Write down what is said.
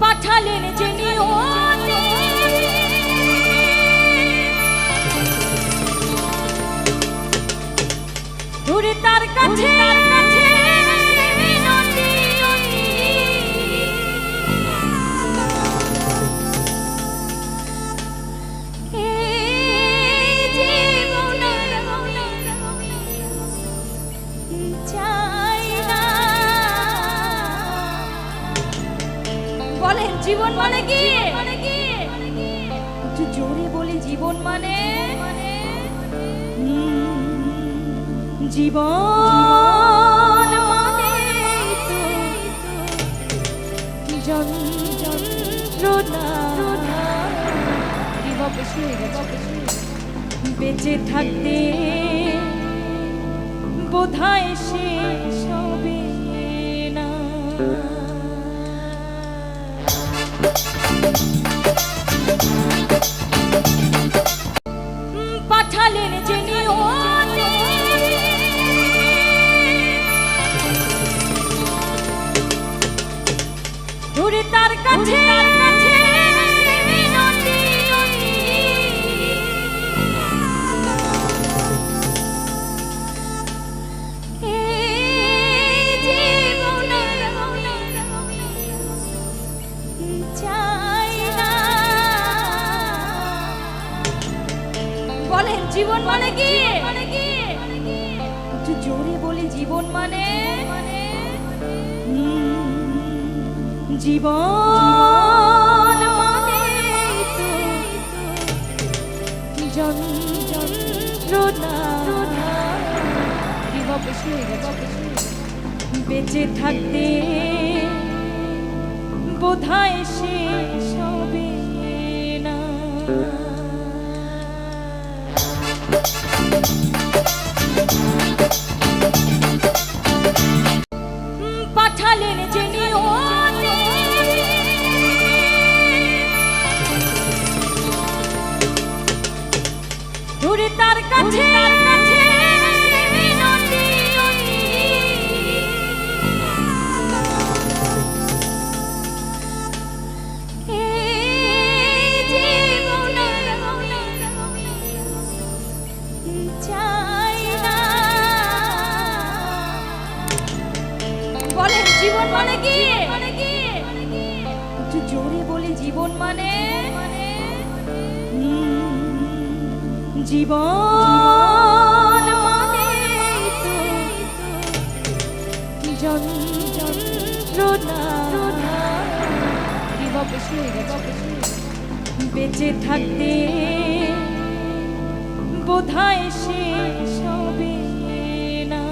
পাঠালেন যে নিয়তি দূরে তার কাছে মিনতি। বলেন জীবন মানে কি? একটু জোরে বলি জীবন মানে? জীবন মানে যন্ত্রণা। হয়ে বেঁচে থাকতে বোধহয় শেষ পাঠালেন যে নিয়তি দূরে তার কাছে। চাই বলেন, জীবন মানে কি? একটু জোরে বলি, জীবন মানে? জীবন মানে যন্ত্রণা। বেঁচে থাকতে বোধহয় শেষ হবে না। পাঠালেন যে জীবন মানে কি? একটু জীবন মানে? জীবন মানে বেঁচে থাকতে বোধহয় শেষ হবে না